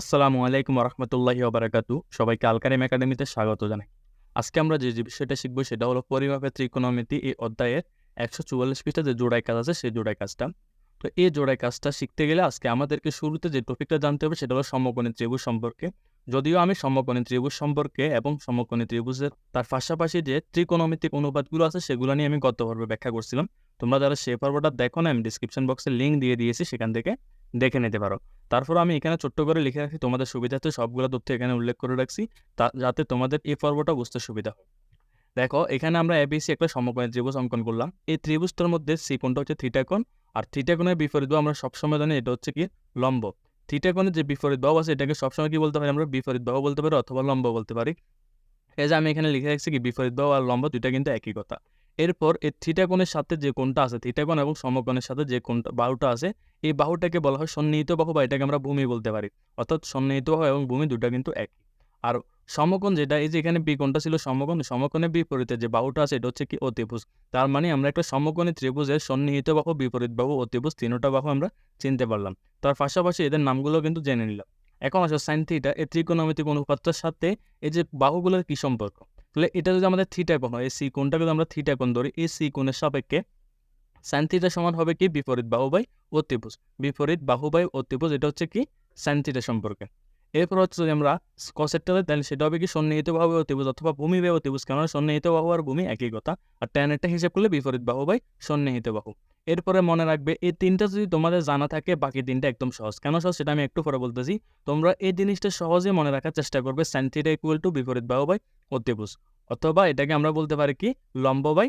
আসসালামু আলাইকুম রহমতুল্লাহি ওবারাকাতু সবাইকে আলকারিম একাডেমিতে স্বাগত জানাই। আজকে আমরা যে বিষয়টা শিখব সেটা হলো পরিমাপের ত্রিকোণমিতি এই অধ্যায়ের একশো চুয়াল্লিশ পৃষ্ঠা যে জোড়াই কাজ আছে সেই জোড়াই কাজটা। তো এই জোড়াই কাজটা শিখতে গেলে আজকে আমাদেরকে শুরুতে যে টপিকটা জানতে হবে সেটা হলো সমকোণী ত্রিভুজ সম্পর্কে। যদিও আমি সমকোণী ত্রিভুজ সম্পর্কে এবং সমকোণী ত্রিভুজের তার পাশাপাশি যে ত্রিকোণমিতিক অনুপাতগুলো আছে সেগুলো নিয়ে আমি গত পর্বে ব্যাখ্যা করছিলাম। তোমরা যারা সে পর্বটা দেখো না, আমি ডিসক্রিপশন বক্সে লিঙ্ক দিয়ে দিয়েছি সেখান থেকে। দেখে নিতে পারো। তারপর আমি এখানে ছোট্ট করে লিখে রাখছি, তোমাদের সুবিধার্থে সবগুলো তথ্য এখানে উল্লেখ করে রাখছি, তা, যাতে তোমাদের এই পর্বটা বুঝতে সুবিধা হয়। দেখো, এখানে আমরা এবিসি একটা সমকোণী ত্রিভুজ অঙ্কন করলাম। এই ত্রিভুজটার মধ্যে সি কোণটা হচ্ছে থিটা কোণ আর থিটা কোণের বিপরীত আমরা সবসময় জানি, এটা হচ্ছে কি? লম্ব। থিটা কোণের যে বিপরীত বাহু আছে, এটাকে সবসময় কি বলতে পারি আমরা? বিপরীত বাহু বলতে পারি, অথবা লম্ব বলতে পারি। এই যে আমি এখানে লিখে রাখছি কি? বিপরীত বাহু আর লম্ব দুইটা কিন্তু একই কথা। এরপর এই থিটা কোণের সাথে যে কোণটা আছে থিটা কোণ এবং সমকোণের সাথে যে কোণটা, বাহুটা আছে এই বাহুটাকে বলা হয় সন্নিহিত বাহু বা এটাকে আমরা ভূমি বলতে পারি। অর্থাৎ সন্নিহিত বাহু এবং ভূমি দুটা কিন্তু এক। আর সমকোণ যেটা, এই যে এখানে বি বিকোণটা ছিল সমকোণ, সমকোণের বিপরীতে যে বাহুটা আছে, এটা হচ্ছে কি অতিভুজ। তার মানে আমরা একটা সমকোণী ত্রিভুজের সন্নিহিত বাহু, বিপরীত বাহু, অতিভুজ তিনটা বাহু আমরা চিনতে পারলাম। তার পাশাপাশি এদের নামগুলো কিন্তু জেনে নিলাম। এখন আসো সাইন থিটা এই ত্রিকোণমিতিক অনুপাতটার সাথে এই যে বাহুগুলোর কি সম্পর্ক? তাহলে এটা যদি আমাদের থিটা কোণ হয়, এই সি কোণটাকে যদি আমরা থিটা কোণ ধরি, এই সি কোণের সাপেক্ষে সাইন থিটা সমান হবে কি? বিপরীত বাহু বাই বিপরীত বাহু বাই এটা হচ্ছে কি? সাইন থিটা সম্পর্কে। এরপর হচ্ছে যদি আমরা কসেটটা তাহলে সেটা হবে কি? সন্নিহিত বাহু অতিভুজ অথবা ভূমি বাই অতিভুজ। কেননা সন্নিহিত বাহু আর ভূমি একই কথা। আর ট্যানেরটা হিসেব করলে বিপরীত বাহু বাই সন্নিহিত বাহু। এরপরে মনে রাখবে, এই তিনটা যদি তোমাদের জানা থাকে, বাকি তিনটা একদম সহজ। কেন সহজ? সেটা আমি একটু পরে বলতেছি। তোমরা এই জিনিসটা সহজে মনে রাখার চেষ্টা করবে সাইন থিটা ইকুয়াল টু বিপরীত বাহু বাই অথবা এটাকে আমরা বলতে পারি কি? লম্ব বাই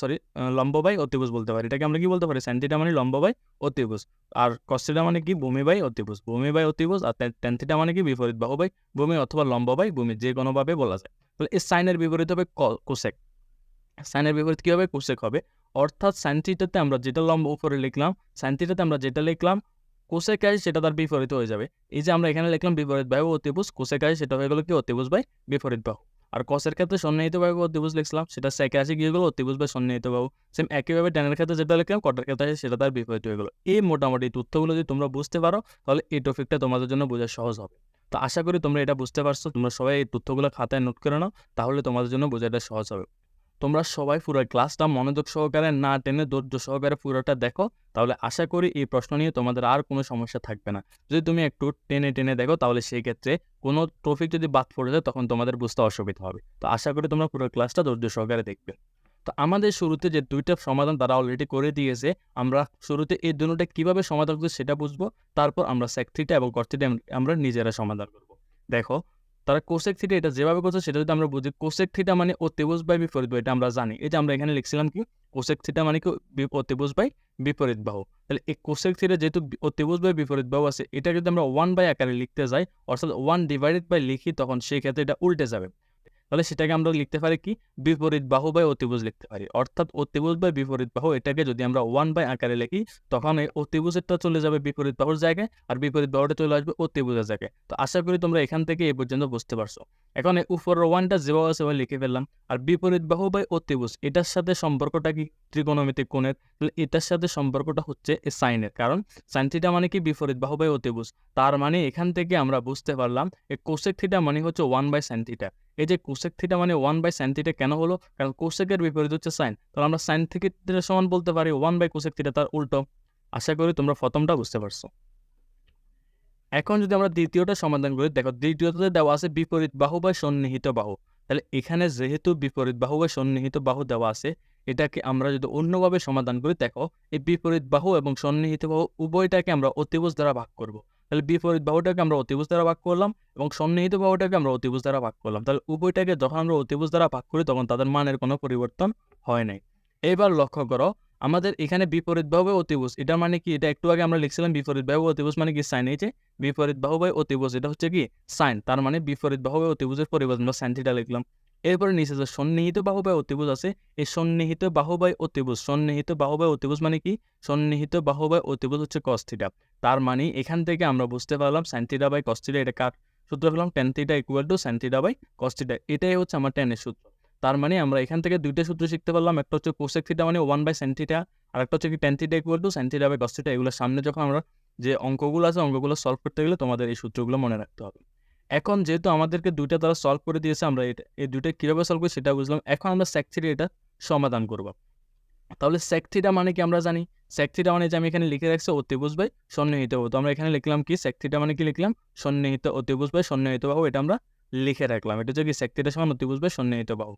সরি লম্ব বাই অতিভুজ বলতে পারি। এটাকে আমরা কি বলতে পারি? স্যান্টিটা মানে লম্ব বাই অতিভুজ। আর কস্টিটা মানে কি? ভূমি বাই অতিভুজ। ভূমি বাই অতিভুজ আর ট্যান্থিটা মানে কি? বিপরীত বাহু বাই ভূমি অথবা লম্ব বাই ভূমি, যে কোনোভাবে বলা যায়। তাহলে এই সাইনের বিপরীত হবে কোসেক সাইনের বিপরীত কী হবে? কোসেক হবে। অর্থাৎ সাইনথিটাতে আমরা যেটা লম্ব উপরে লিখলাম সাইনথিটাতে আমরা যেটা লিখলাম আই সেটা তার বিপরীত হয়ে যাবে। এই যে আমরা এখানে লিখলাম বিপরীত বাহু অতিভুজ আই সেটা হয়ে গেল কি? অতিভুজ বাই বিপরীত বাহু। আর কসের ক্ষেত্রে সন্নিহিত বাহু অতিভুজ লিখলাম সেটা সেকে আসে গিয়ে গেলো অতিভুজ বা সন্নিহিত বাহু। সেম একইভাবে ট্যানের ক্ষেত্রে যেটা লিখলাম কটার ক্ষেত্রে আসে সেটা তার বিপরীত হয়ে গেলো। এই মোটামুটি তথ্যগুলো যদি তোমরা বুঝতে পারো, তাহলে এই টপিকটা তোমাদের জন্য বোঝা সহজ হবে। তো আশা করি তোমরা এটা বুঝতে পারছ। তোমরা সবাই এই তথ্যগুলো খাতায় নোট করে নাও, তাহলে তোমাদের জন্য বোঝাটা সহজ হবে। তোমরা সবাই পুরো ক্লাসটা মনোযোগ সহকারে না টেনে ধৈর্য সহকারে পুরোটা দেখো। তাহলে আশা করি এই প্রশ্ন নিয়ে তোমাদের আর কোনো সমস্যা থাকবে না। যদি তুমি একটু টেনে টেনে দেখো, তাহলে সেই ক্ষেত্রে কোনো টপিক যদি বাদ পড়ে যায়, তখন তোমাদের বুঝতে অসুবিধা হবে। তো আশা করি তোমরা পুরো ক্লাসটা ধৈর্য সহকারে দেখবে। তো আমাদের শুরুতে যে দুইটা সমাধান তারা অলরেডি করে দিয়েছে, আমরা শুরুতে এই দুটোটা কীভাবে সমাধান করছি সেটা বুঝব। তারপর আমরা সেক্ট্রিটা এবং কর্তিটা আমরা নিজেরা সমাধান করব। দেখো তারা কোসেক থিটা এটা যেভাবে করছে সেটা যদি আমরা বুঝি কোসেক থিটা মানে অতিভুজ বাই বিপরীত বাহু, এটা আমরা জানি। এই যে আমরা এখানে লিখছিলাম কি? কোসেক থিটা মানে কি? অতিভুজ বাই বিপরীত বাহু। তাহলে এই কোসেক থিটা যেহেতু ও অতিভুজ বাই বিপরীত বাহু আছে এটা যদি আমরা ওয়ান বাই আকারে লিখতে যাই, অর্থাৎ ওয়ান ডিভাইডেড বাই লিখি, তখন সেই ক্ষেত্রে এটা উল্টে যাবে। তাহলে সেটাকে আমরা লিখতে পারি কি? বিপরীত বাহু বাই অতিভুজ লিখতে পারি। অর্থাৎ অতিভুজ বা বিপরীত বাহু, এটাকে যদি আমরা ওয়ান বাই আকারে লিখি, তখন এই অতিভুজেরটা চলে যাবে বিপরীত বাহুর জায়গায় আর বিপরীত বাহুটা চলে আসবে অতিভুজের জায়গায়। তো আশা করি তোমরা এখান থেকে এই পর্যন্ত বুঝতে পারছ। এখন এই উপরের ওয়ানটা যেভাবে সেভাবে লিখে ফেললাম। আর বিপরীত বাহু বাই অতিভুজ, এটার সাথে সম্পর্কটা কি? ত্রিকোণমিতিক কোণের। তাহলে এটার সাথে সম্পর্কটা হচ্ছে এই সাইনের। কারণ সাইন থিটা মানে কি? বিপরীত বাহু বাই অতিভুজ। তার মানে এখান থেকে আমরা বুঝতে পারলাম এই কোসেক থিটা মানে হচ্ছে ওয়ান বাই সাইন থিটা এই যে কোসেক থিটা মানে ওয়ান বাই সাইন থিটা কেন হলো? কারণ কোসেকের বিপরীত হচ্ছে সাইন তাহলে আমরা সাইন থেকে সমান বলতে পারি ওয়ান বাই কোসেক থিটা তার উল্টো। আশা করি তোমরা প্রথমটা বুঝতে পারছ। এখন যদি আমরা দ্বিতীয়টা সমাধান করি, দেখো দ্বিতীয়টাতে দেওয়া আছে বিপরীত বাহু বা সন্নিহিত বাহু। তাহলে এখানে যেহেতু বিপরীত বাহু বা সন্নিহিত বাহু দেওয়া আছে, এটাকে আমরা যদি অন্যভাবে সমাধান করি, দেখো এই বিপরীত বাহু এবং সন্নিহিত বাহু উভয়টাকে আমরা অতিভুজ দ্বারা ভাগ করব। তাহলে বিপরীত বাহুটাকে আমরা অতিভুজ দ্বারা ভাগ করলাম এবং সন্নিহিত বাহুটাকে আমরা অতিভুজ দ্বারা ভাগ করলাম। তাহলে উভয়টাকে যখন আমরা অতিভুজ দ্বারা ভাগ করি, তখন তাদের মানের কোনো পরিবর্তন হয় নাই। এবার লক্ষ্য করো, আমাদের এখানে বিপরীত বাহু অতিভুজ এটা মানে কি? এটা একটু আগে আমরা লিখছিলাম বিপরীত বাহু অতিভুজ মানে কি? সাইন এই যে বিপরীত বাহু বাই অতিভুজ, এটা হচ্ছে কি? সাইন তার মানে বিপরীত বাহু বাই অতিভুজের পরিবর্তন বা সাইন থিটা লিখলাম। এরপরে নিচে যে সন্নিহিত বাহু বাই অতিভুজ আছে, এই সন্নিহিত বাহু বাই অতিভুজ, সন্নিহিত বাহু বাই অতিভুজ মানে কি? সন্নিহিত বাহু বাই অতিভুজ হচ্ছে কস্থিটা তার মানে এখান থেকে আমরা বুঝতে পারলাম সাইন থিটা বাই কস্থিটা এটা কার সূত্র পেলাম? Tan theta equal to theta by cos theta এটাই হচ্ছে আমার টেনের সূত্র। তার মানে আমরা এখান থেকে দুইটা সূত্র শিখতে পারলাম, একটা হচ্ছে কোসেক থিটা মানে ওয়ান বাই থিটা আর একটা হচ্ছে কি tan theta equal to theta by cos theta এগুলো সামনে যখন আমরা যে অঙ্কগুলো আছে, অঙ্কগুলো সলভ করতে গেলে তোমাদের এই সূত্রগুলো মনে রাখতে হবে। এখন যেহেতু আমাদেরকে দুইটা তারা সলভ করে দিয়েছে, আমরা এটা, এই দুইটা কীভাবে সলভ করি সেটা বুঝলাম। এখন আমরা স্যাক থ্রি এটা সমাধান করব। তাহলে স্যাক থ্রিটা মানে কি আমরা জানি? স্যাক থ্রিটা মানে যে আমি এখানে লিখে রাখছি অতিভুজ বাই সন্নিহিত তো আমরা এখানে লিখলাম কি? স্যাক থ্রিটা মানে কি লিখলাম? সন্নিহিত অতিভুজ বাই সন্নিহিত বাহু। এটা আমরা লিখে রাখলাম। এটা হচ্ছে কি? স্যাক থ্রিটা সমান অতিভুজ বাই সন্নিহিত বাহু।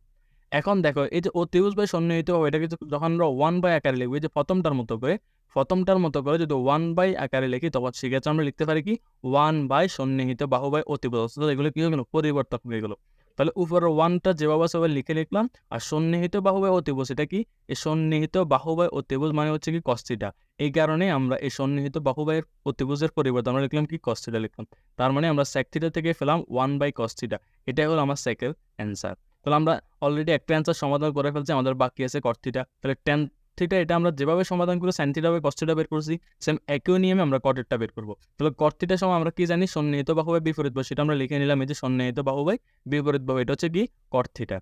এখন দেখো, এই যে অতিভুজ বাই সন্নিহিত বাহু এটা কিন্তু যখন আমরা ওয়ান বাই আকারে লিখব, এই যে প্রথমটার মতো করে, প্রথমটার মতো করে যদি ওয়ান বাই আকারে লিখি, তখন সেক্ষেত্রে আমরা লিখতে পারি কি? ওয়ান বাই সন্নিহিত বাহু বাই অতিভুজ অর্থাৎ এগুলো কি হয়ে গেলো? পরিবর্তন হয়ে গেলো। তাহলে উপরের ওয়ানটা যেভাবে ওভাবে লিখে লিখলাম, আর সন্নিহিত বাহু বাই অতিভুজ এটা কি? এই সন্নিহিত বাহু বাই অতিভুজ মানে হচ্ছে কি? কস্তিটা এই কারণে আমরা এই সন্নিহিত বাহু বাই অতিভুজের পরিবর্তে আমরা লিখলাম কি? কস্তিটা লিখলাম। তার মানে আমরা সেকথিটা থেকে ফেলাম ওয়ান বাই কস্তিটা এটাই হলো আমার সেকের অ্যান্সার তাহলে আমরা অলরেডি একটা অ্যান্সার সমাধান করে ফেলছি, আমাদের বাকি আছে কর্থিটা তাহলে টেন থিটা এটা আমরা যেভাবে সমাধান করে সাইন থিটা কস্তিটা বের করছি সেম একই নিয়মে আমরা কটেরটা বের করব। তাহলে কর্থিটার সময় আমরা কি জানি, সন্নিহিত বাহু বাই বিপরীত বাহু, সেটা আমরা লিখে নিলাম এই যে সন্নিহিত বাহু বাই বিপরীত বাহু, এটা হচ্ছে কি? কর্থিটা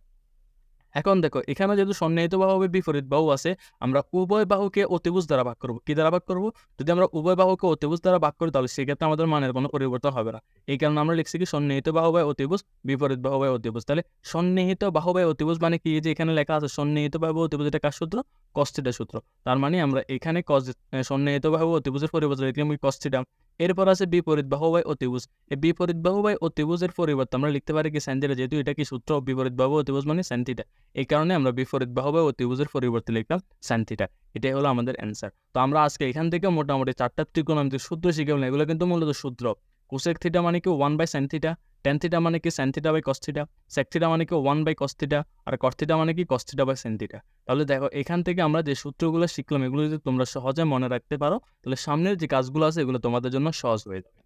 এখন দেখো, এখানে যেহেতু সন্নিহিত বাহু হবে বিপরীত বাহু আছে, আমরা উভয় বাহুকে অতিভুজ দ্বারা ভাগ করব। কি দ্বারা ভাগ করব? যদি আমরা উভয় বাহুকে অতিভুজ দ্বারা ভাগ করি, তাহলে সেক্ষেত্রে আমাদের মানের কোনো পরিবর্তন হবে না। এই কারণে আমরা লিখছি কি সন্নিহিত বাহু বাই অতিভুজ, বিপরীত বাহু বাই অতিভুজ। তাহলে সন্নিহিত বাহু বাই অতিভুজ মানে কি? যে এখানে লেখা আছে সন্নিহিত বাহু বাই অতিভুজ, এটা কার সূত্র? কস্টিটা সূত্র। তার মানে আমরা এখানে কস সন্নিহিত বাহু অতিভুজের পরিবর্তন লিখলাম কি কস্টিটা এরপর আছে বিপরীত বাহু বাই অতিভুজ। এই বিপরীত বাহু বাই অতিভুজের পরিবর্তে আমরা লিখতে পারি কি স্যান্থিটা যেহেতু এটা কি সূত্র? বিপরীত বাহু অতিভুজ মানে স্যান্থিটা এই কারণে আমরা বিপরীত বাহু বাই অতিভুজের পরিবর্তে লিখলাম স্যান্থিটা এটাই হলো আমাদের অ্যান্সার তো আমরা আজকে এখান থেকে মোটামুটি চারটা ত্রিকোণমিতিক সূত্র শিখে এগুলো কিন্তু মূলত সূত্র। কোসেক থিটা মানে কি one by sine theta tan theta মানে কি sine theta by cos theta sec theta মানে কি ওয়ান বাই কস থিটা আর কস থিটা মানে কি cos theta by sine theta তাহলে দেখো, এখান থেকে আমরা যে সূত্রগুলো শিখলাম, এগুলো যদি তোমরা সহজে মনে রাখতে পারো, তাহলে সামনের যে কাজগুলো আছে, এগুলো তোমাদের জন্য সহজ হয়ে যাবে।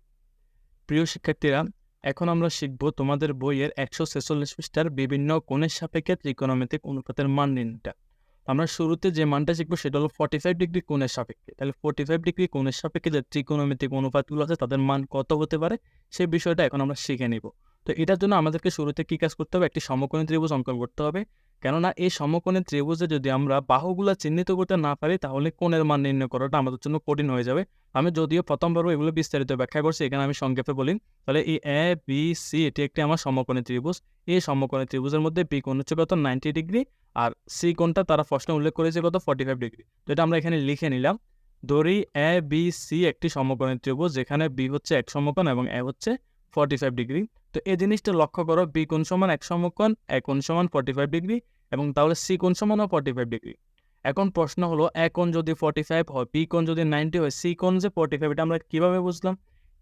প্রিয় শিক্ষার্থীরা, এখন আমরা শিখব তোমাদের বইয়ের একশো ছেচল্লিশ পৃষ্ঠার বিভিন্ন কোণের সাপেক্ষে ত্রিকোণমিতিক অনুপাতের মান নির্ণয়টা। আমরা শুরুতে যে মানটা শিখব সেটা হলো ফর্টি ফাইভ ডিগ্রি কোণের সাপেক্ষে। তাহলে ফর্টি ফাইভ ডিগ্রি কোণের সাপেক্ষে যে ত্রিকোণমিতিক অনুপাতগুলো আছে, তাদের মান কত হতে পারে? সেই বিষয়টা এখন আমরা শিখে নিব। তো এটার জন্য আমাদেরকে শুরুতে কী কাজ করতে হবে? একটি সমকোণী ত্রিভুজ অঙ্কন করতে হবে। কেননা এই সমকোণী ত্রিভুজে যদি আমরা বাহুগুলো চিহ্নিত করতে না পারি, তাহলে কোণের মান নির্ণয় করাটা আমাদের জন্য কঠিন হয়ে যাবে। আমি যদিও প্রথমবার এগুলো বিস্তারিত ব্যাখ্যা করছি, এখানে আমি সংক্ষেপে বলি। তাহলে এই এ বি সি এটি একটি আমার সমকোণী ত্রিভুজ। এই সমকোণী ত্রিভুজের মধ্যে বি কোণ হচ্ছে কত? নাইনটি ডিগ্রি আর সি কোণটা তারা প্রশ্নে উল্লেখ করেছে কত? ফর্টি ফাইভ ডিগ্রি তো এটা আমরা এখানে লিখে নিলাম। ধরি এ বি সি একটি সমকোণী ত্রিভুজ, যেখানে বি হচ্ছে এক সমকোণ এবং এ হচ্ছে ফর্টি ফাইভ ডিগ্রি তো এই জিনিসটা লক্ষ্য করো বি কোণ সমান এক সমকোণ এ কোণ সমান ফর্টি ফাইভ ডিগ্রি এবং তাহলে সি কোণ সমানও ফর্টি ফাইভ ডিগ্রি এখন প্রশ্ন হলো এ কোণ যদি ফর্টি ফাইভ হয় বি কোণ যদি নাইনটি হয় সি কোণ যে ফর্টি ফাইভ এটা আমরা কীভাবে বুঝলাম?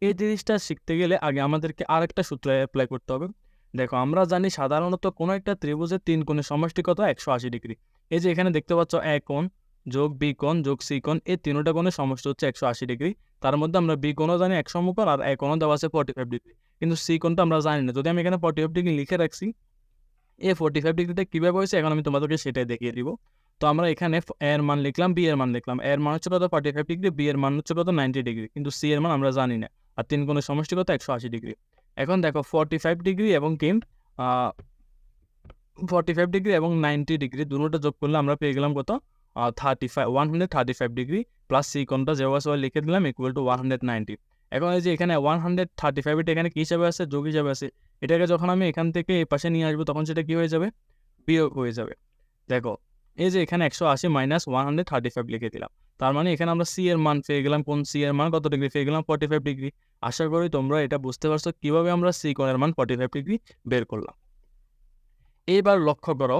এই জিনিসটা শিখতে গেলে আগে আমাদেরকে আরেকটা সূত্র অ্যাপ্লাই করতে হবে। দেখো, আমরা জানি সাধারণত কোনো একটা ত্রিভুজের তিন কোণের সমষ্টি কত একশো আশি ডিগ্রি এই যে এখানে দেখতে পাচ্ছ এ কোণ যোগ বি কোণ, যোগ সি কোণ, এই তিনটা কোণের সমষ্টি হচ্ছে একশো আশি ডিগ্রি। তার মধ্যে আমরা বি কোণও জানি এক সমকোণ আর এ কোণও দেওয়া আছে ফর্টি ফাইভ ডিগ্রি। কিন্তু সি কোণটা আমরা জানি না। যদি আমি এখানে ফর্টি ফাইভ ডিগ্রি লিখে রাখছি এ ফর্টি ফাইভ ডিগ্রিতে কীভাবে হয়েছে এখন আমি তোমাদেরকে সেটাই দেখিয়ে দিব। তো আমরা এখানে এর মান লিখলাম বি এর মান লিখলাম। এর মান হচ্ছে কত? ফর্টি ফাইভ ডিগ্রি বি এর মান হচ্ছে কত? Ninety degree. কিন্তু সি এর মান আমরা জানি না। আর তিন কোণের সমষ্টি কত? একশো আশি ডিগ্রি। এখন দেখো ফর্টি ফাইভ ডিগ্রি এবং কি ফর্টি ফাইভ ডিগ্রি এবং নাইনটি ডিগ্রি, দুটোটা যোগ করলে আমরা পেয়ে গেলাম কত? Thirty five one hundred thirty five degree plus C কোণটা যেভাবে সবাই লিখে দিলাম equal to one hundred ninety এখন এই যে এখানে ওয়ান হান্ড্রেড থার্টি ফাইভ এটা এখানে কী হিসাবে আছে যোগ হিসাবে আছে এটাকে যখন আমি এখান থেকে এই পাশে নিয়ে আসব, তখন সেটা কী হয়ে যাবে? বিয়োগ হয়ে যাবে। দেখো, এই যে এখানে একশো আশি minus one hundred thirty five লিখে দিলাম। তার মানে এখানে আমরা সি এর মান পেয়ে গেলাম। কোন সি এর মান? কত ডিগ্রি পেয়ে গেলাম ফর্টি ফাইভ ডিগ্রি আশা করি তোমরা এটা বুঝতে পারছ কীভাবে আমরা সি কোণের মান ফর্টি ফাইভ ডিগ্রি বের করলাম। এইবার লক্ষ্য করো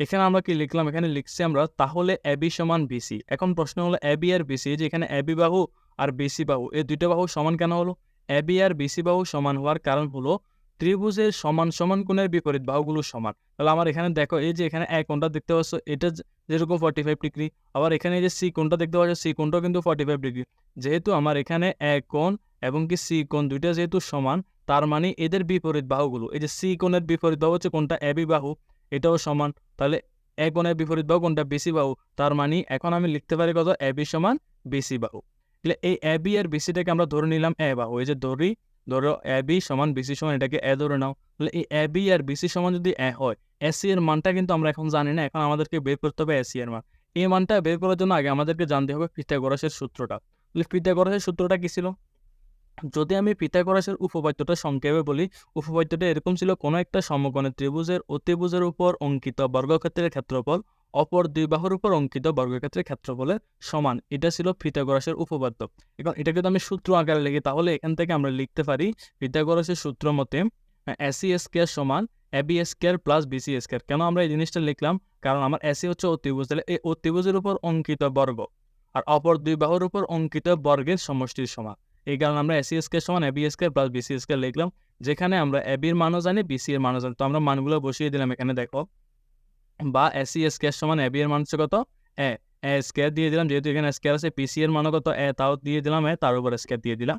এখানে আমরা কি লিখলাম? এখানে লিখছি আমরা, তাহলে এবি সমান বিসি এখন প্রশ্ন হলো এবি আর বিসি যে এখানে এবি বাহু আর বিসি বাহু, এই দুইটা বাহু সমান কেন হলো? এবি আর বিসি বাহু সমান হওয়ার কারণ হলো, ত্রিভুজের সমান সমান কোণের বিপরীত বাহুগুলো সমান। তাহলে আমার এখানে দেখো, এই যে এখানে এক কোণটা দেখতে পাচ্ছ, এটা যেরকম ফর্টি ফাইভ ডিগ্রি আবার এখানে যে সি কোণটা দেখতে পাচ্ছ সি কোণটাও কিন্তু ফর্টি ফাইভ ডিগ্রি যেহেতু আমার এখানে এক কোণ এবং কি সি কোণ দুইটা যেহেতু সমান, তার মানে এদের বিপরীত বাহুগুলো, এই যে সি কোণের বিপরীত বাহু হচ্ছে কোনটা এবি বাহু এটাও সমান। তাহলে এ কোণের বিপরীত বাহু কোনটা বেশি বাহু তার মানে এখন আমি লিখতে পারি কত? এবি সমান বেশি বাহু তাহলে এই এবি আর বিসিটাকে আমরা ধরে নিলাম এ বাহু এই যে ধরি, ধরো এ বি সমান বিসি সমান, এটাকে এ ধরে নাও। তাহলে এই এ বি আর বিসি সমান যদি এ হয় এসি এর মানটা কিন্তু আমরা এখন জানি না, এখন আমাদেরকে বের করতে হবে এসি এর মান। এই মানটা বের করার জন্য আগে আমাদেরকে জানতে হবে পিথাগোরাসের সূত্রটা। তাহলে পিথাগোরাসের সূত্রটা কি ছিল? যদি আমি পিথাগোরাসের উপপাদ্যটা সংক্ষেপে বলি উপপাদ্যটা এরকম ছিল, কোনো একটা সমকোণী ত্রিভুজের অতিভুজের উপর অঙ্কিত বর্গক্ষেত্রের ক্ষেত্রফল, অপর দুই বাহুর উপর অঙ্কিত বর্গক্ষেত্রের ক্ষেত্রফলের সমান। এটা ছিল পিথাগোরাসের উপপাদ্য এখন এটা যদি আমি সূত্র আকারে লিখি, তাহলে এখান থেকে আমরা লিখতে পারি, পিথাগোরাসের সূত্র মতে এসি স্কোয়ার সমান AB square plus BC square. কেন আমরা এই জিনিসটা লিখলাম? কারণ আমার এসি হচ্ছে অতিভুজ তাহলে এই অতিভুজের উপর অঙ্কিত বর্গ, আর অপর দুই বাহুর উপর অঙ্কিত বর্গের সমষ্টির সমান। এই কারণে আমরা এসি স্কোয়ার সমান AB square plus BC square লিখলাম, যেখানে আমরা এবির মানও জানি বিসি এর মানও জানি। তো আমরা মানগুলো বসিয়ে দিলাম এখানে, দেখো। বা এসি স্কোয়ার সমান এবি এর মান কত? এ এ স্কোয়ার দিয়ে দিলাম, যেহেতু এখানে স্কোয়ার আছে পিসি এর মানও কত? এ তাও দিয়ে দিলাম এ তার উপর স্কোয়ার দিয়ে দিলাম।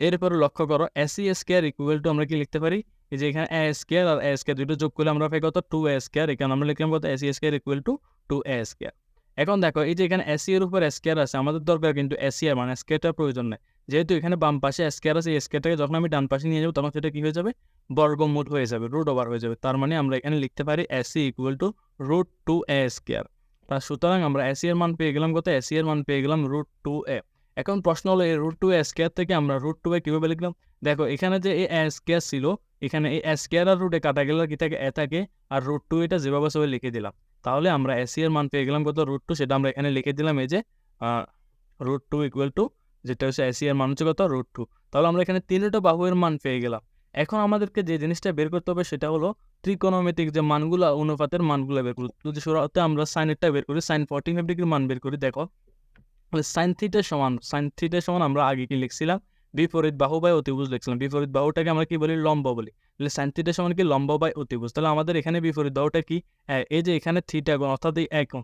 এরপরে লক্ষ্য করো এসি স্কোয়ার ইকুয়াল টু আমরা কি লিখতে পারি? এই যে এখানে এ স্কোয়ার আর এ স্কোয়ার দুটো যোগ করলে আমরা পাই কত? টু এ স্কোয়ার এখানে আমরা লিখলাম কত? AC square equal to two A square এখন দেখো, এই যে এখানে এসি এর উপর স্কোয়ার আছে, আমাদের দরকার কিন্তু এসি এর মানে স্কোয়ারটার প্রয়োজন নেই। যেহেতু এখানে বাম পাশে স্কোয়ার আছে, এই স্কোয়ারটাকে যখন আমি ডান পাশে নিয়ে যাব, তখন সেটা কি হয়ে যাবে? বর্গমূল হয়ে যাবে রুট ওভার হয়ে যাবে। তার মানে আমরা এখানে লিখতে পারি AC equal to root two A square তা সুতরাং আমরা এসি এর মান পেয়ে গেলাম কত? এসি এর মান পেয়ে গেলাম রুট টু এ এখন প্রশ্ন হলো, এই রুট টু এ স্কোয়ার থেকে আমরা রুট টু এ কীভাবে লিখলাম? দেখো, এখানে যে এই স্কোয়ার ছিল, এখানে এই স্কোয়ার আর রুটে কাটা গেলে, কি থাকে? এ থাকে, আর রুট টু এটা যেভাবে সেভাবে লিখে দিলাম। তাহলে আমরা এসি এর মান পেয়ে গেলাম কত? রুট টু সেটা আমরা এখানে লিখে দিলাম এই যে রুট টু ইকুয়াল টু যেটা হচ্ছে এসি এর মান হচ্ছে কত রুট টু তাহলে আমরা এখানে তিনটা বাহুয়ের মান পেয়ে গেলাম। এখন আমাদেরকে যে জিনিসটা বের করতে হবে সেটা হলো ত্রিকোণমিতিক যে মানগুলো, অনুপাতের মানগুলো বের করি যদি শুরুতে আমরা সাইনেরটা বের করি সাইন ফর্টি ফাইভ ডিগ্রির মান বের করি, দেখো। সাইন থিটা সমান সাইন থিটা সমান আমরা আগে কি লিখছিলাম? বিপরীত বাহু বাই অতিভুজ লিখছিলাম। বিপরীত বাহুটাকে আমরা কি বলি? লম্ব বলি। তাহলে সাইন থিটা সমান কি? লম্ব বাই অতিভুজ। তাহলে আমাদের এখানে বিপরীত বাহুটা কি? এই যে এখানে থিটা কোণ অর্থাৎ এই এক কোণ।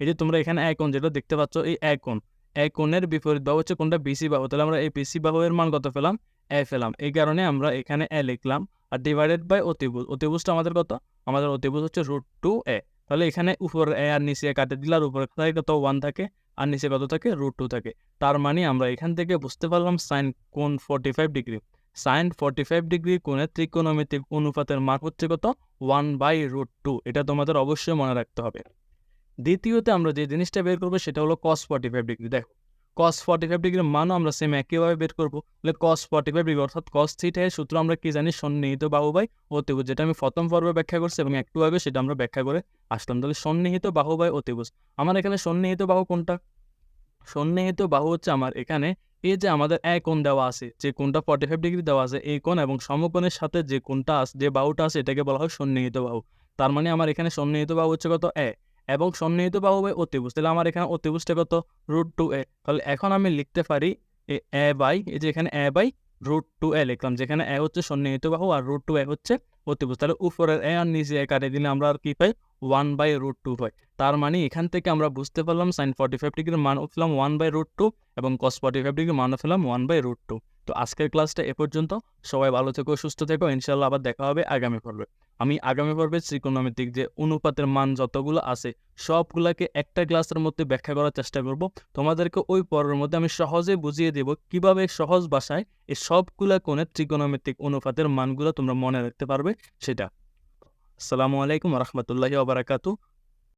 এই যে তোমরা এখানে এক কোণ যেটা দেখতে পাচ্ছ, এই এক কোণ। এক কোণের বিপরীত বাহু হচ্ছে কোনটা বিসি বাহু। তাহলে আমরা এই বিসি বাহুর মান কত পেলাম? এ পেলাম। এই কারণে আমরা এখানে এ লিখলাম আর ডিভাইডেড বাই অতিভুজ। অতিভুজটা আমাদের কত? আমাদের অতিভুজ হচ্ছে রুট টু এ তাহলে এখানে উপর এ আর নিচে কাটে দিলে আর উপরে থাকে কত ওয়ান থাকে আর নিচে কত থাকে? রুট টু থাকে। তার মানে আমরা এখান থেকে বুঝতে পারলাম সাইন কোন forty five degree sine forty five degree কোণের ত্রিকোণমিতিক অনুপাতের মান হচ্ছে কত? ওয়ান বাই রুট টু এটা তোমাদের অবশ্যই মনে রাখতে হবে। দ্বিতীয়তে আমরা যে জিনিসটা বের করব সেটা হলো কস ফর্টি ফাইভ ডিগ্রি দেখো কস ফর্টি ফাইভ ডিগ্রির মানও আমরা সেম একইভাবে বের করব। তাহলে কস ফর্টি ফাইভ ডিগ্রি অর্থাৎ কস থিটা এর সূত্র আমরা কি জানি? সন্নিহিত বাহু বাই অতিভুজ, যেটা আমি প্রথম পর্বে ব্যাখ্যা করছি এবং একটু আগে সেটা আমরা ব্যাখ্যা করে আসলাম। তাহলে সন্নিহিত বাহু বাই অতিভুজ, আমার এখানে সন্নিহিত বাহু কোনটা? সন্নিহিত বাহু হচ্ছে আমার এখানে এই যে আমাদের এক কোণ দেওয়া আছে, যে কোণটা ফর্টি ফাইভ ডিগ্রি দেওয়া আছে, এই কোণ এবং সমকোণের সাথে যে কোণটা আছে যে বাহুটা আছে, এটাকে বলা হয় সন্নিহিত বাহু। তার মানে আমার এখানে সন্নিহিত বাহু হচ্ছে কত? এ। এবং সন্নিহিত বাহু বাই অতিভুজ। তাহলে আমার এখানে অতিভুজটা কত? রুট টু এ তাহলে এখন আমি লিখতে পারি এ বাই এই যে এখানে A by root two A লিখলাম, যেখানে এ হচ্ছে সন্নিহিত বাহু আর রুট টু এ হচ্ছে অতিভুজ। তাহলে উপরের এ আর নিচে এ কাটে দিলে আমরা আর কি পাই? ওয়ান বাই রুট টু পাই। তার মানে এখান থেকে আমরা বুঝতে পারলাম সাইন ফর্টি ফাইভ ডিগ্রির মান পেলাম ওয়ান বাই রুট টু এবং কস ফর্টি ফাইভ ডিগ্রির মান পেলাম ওয়ান বাই রুট টু তো আজকের ক্লাসটা এ পর্যন্ত। সবাই ভালো থেকো, সুস্থ থেকো। ইনশাল্লাহ আবার দেখা হবে আগামী পর্বে। আমি আগামী পর্বে ত্রিকোণমিতিক যে অনুপাতের মান যতগুলো আছে, সবগুলোকে একটা ক্লাসের মধ্যে ব্যাখ্যা করার চেষ্টা করব। তোমাদেরকে ওই পর্বের মধ্যে আমি সহজে বুঝিয়ে দেব কীভাবে সহজ ভাষায় এই সবগুলা কোণের ত্রিকোণমিতিক অনুপাতের মানগুলো তোমরা মনে রাখতে পারবে সেটা। আসসালামু আলাইকুম রহমতুল্লাহি ওবরাকাতু